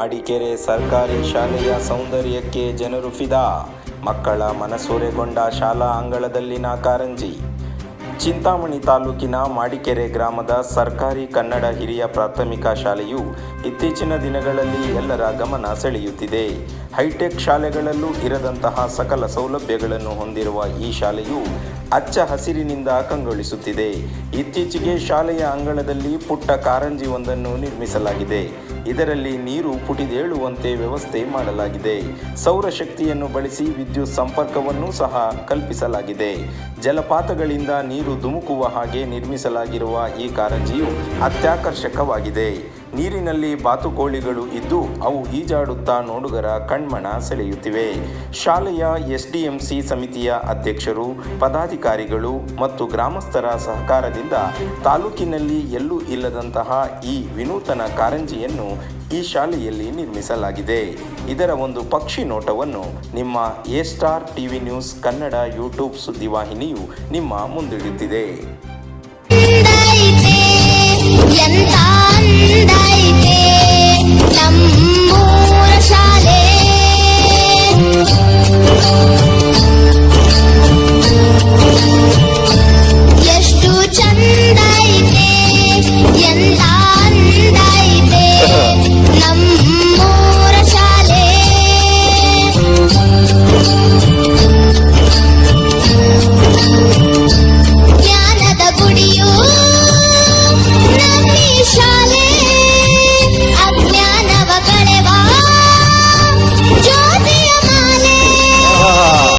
ಮಾಡಿಕೆರೆ ಸರ್ಕಾರಿ ಶಾಲೆಯ ಸೌಂದರ್ಯಕ್ಕೆ ಜನರು ಫಿದಾ. ಮಕ್ಕಳ ಮನಸೂರೆಗೊಂಡ ಶಾಲಾ ಅಂಗಳದಲ್ಲಿನ ಕಾರಂಜಿ. ಚಿಂತಾಮಣಿ ತಾಲೂಕಿನ ಮಾಡಿಕೆರೆ ಗ್ರಾಮದ ಸರ್ಕಾರಿ ಕನ್ನಡ ಹಿರಿಯ ಪ್ರಾಥಮಿಕ ಶಾಲೆಯು ಇತ್ತೀಚಿನ ದಿನಗಳಲ್ಲಿ ಎಲ್ಲರ ಗಮನ ಸೆಳೆಯುತ್ತಿದೆ. ಹೈಟೆಕ್ ಶಾಲೆಗಳಲ್ಲೂ ಇರದಂತಹ ಸಕಲ ಸೌಲಭ್ಯಗಳನ್ನು ಹೊಂದಿರುವ ಈ ಶಾಲೆಯು ಅಚ್ಚ ಹಸಿರಿನಿಂದ ಕಂಗೊಳಿಸುತ್ತಿದೆ. ಇತ್ತೀಚೆಗೆ ಶಾಲೆಯ ಅಂಗಳದಲ್ಲಿ ಪುಟ್ಟ ಕಾರಂಜಿ ಒಂದನ್ನು ನಿರ್ಮಿಸಲಾಗಿದೆ. ಇದರಲ್ಲಿ ನೀರು ಪುಟಿದೇಳುವಂತೆ ವ್ಯವಸ್ಥೆ ಮಾಡಲಾಗಿದೆ. ಸೌರಶಕ್ತಿಯನ್ನು ಬಳಸಿ ವಿದ್ಯುತ್ ಸಂಪರ್ಕವನ್ನು ಸಹ ಕಲ್ಪಿಸಲಾಗಿದೆ. ಜಲಪಾತಗಳಿಂದ ನೀರು ಧುಮುಕುವ ಹಾಗೆ ನಿರ್ಮಿಸಲಾಗಿರುವ ಈ ಕಾರಂಜಿಯು ಅತ್ಯಾಕರ್ಷಕವಾಗಿದೆ. ನೀರಿನಲ್ಲಿ ಬಾತುಕೋಳಿಗಳು ಇದ್ದು ಅವು ಈಜಾಡುತ್ತಾ ನೋಡುಗರ ಕಣ್ಮಣ ಸೆಳೆಯುತ್ತಿವೆ. ಶಾಲೆಯ ಎಸ್ಡಿಎಂಸಿ ಸಮಿತಿಯ ಅಧ್ಯಕ್ಷರು, ಪದಾಧಿಕಾರಿಗಳು ಮತ್ತು ಗ್ರಾಮಸ್ಥರ ಸಹಕಾರದಿಂದ ತಾಲೂಕಿನಲ್ಲಿ ಎಲ್ಲೂ ಇಲ್ಲದಂತಹ ಈ ವಿನೂತನ ಕಾರಂಜಿಯನ್ನು ಈ ಶಾಲೆಯಲ್ಲಿ ನಿರ್ಮಿಸಲಾಗಿದೆ. ಇದರ ಒಂದು ಪಕ್ಷಿ ನೋಟವನ್ನು ನಿಮ್ಮ A star TV news Kannada YouTube ಸುದ್ದಿವಾಹಿನಿಯು ನಿಮ್ಮ ಮುಂದಿಡುತ್ತಿದೆ.